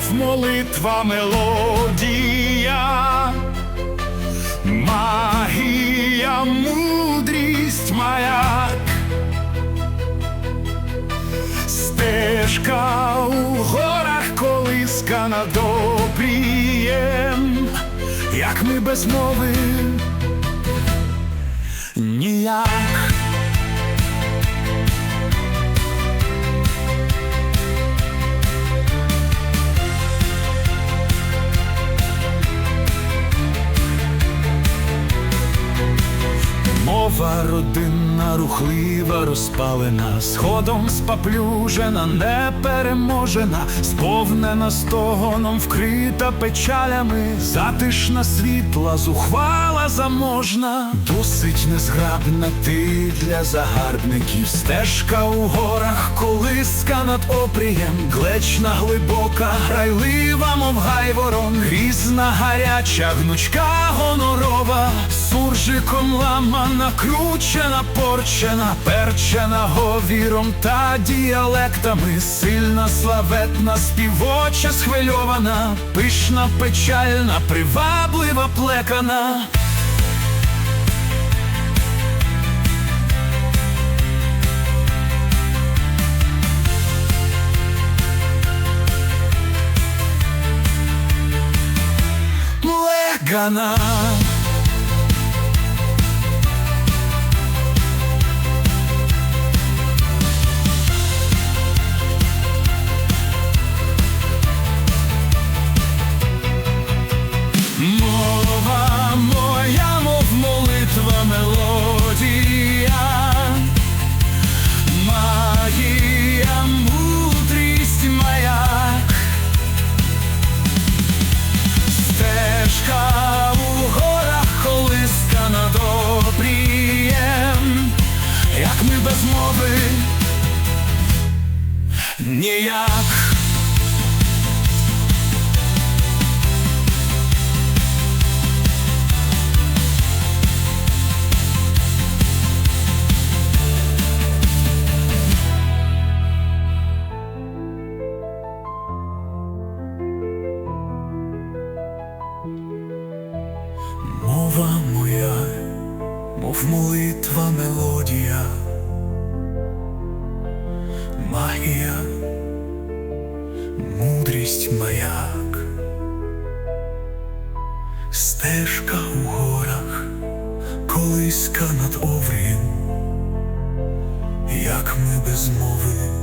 мов молитва мелодія, магія, мудрість маяк, стежка у горах, колиска над обрієм, як ми без мови ніяк. Мова родинна, рухлива, розпалена, сходом спаплюжена, непереможена, сповнена стогоном, вкрита печалями, затишна світла, зухвала заможна, досить незграбна ти для загарбників, стежка у горах, колиска над опрієм, глечна глибока, грайлива, мов гайворон, грізна, гаряча, гнучка, гонорова, суржиком ламана, кручена, порчена, перчена говіром та діалектами, сильна, славетна, співоча, схвильована, пишна, печальна, приваблива, плекана. Млегана. Ми без мови ніяк. Мова моя, мов молитва мелодія, маяк, стежка у горах, колиська над оврієм, як ми без мови.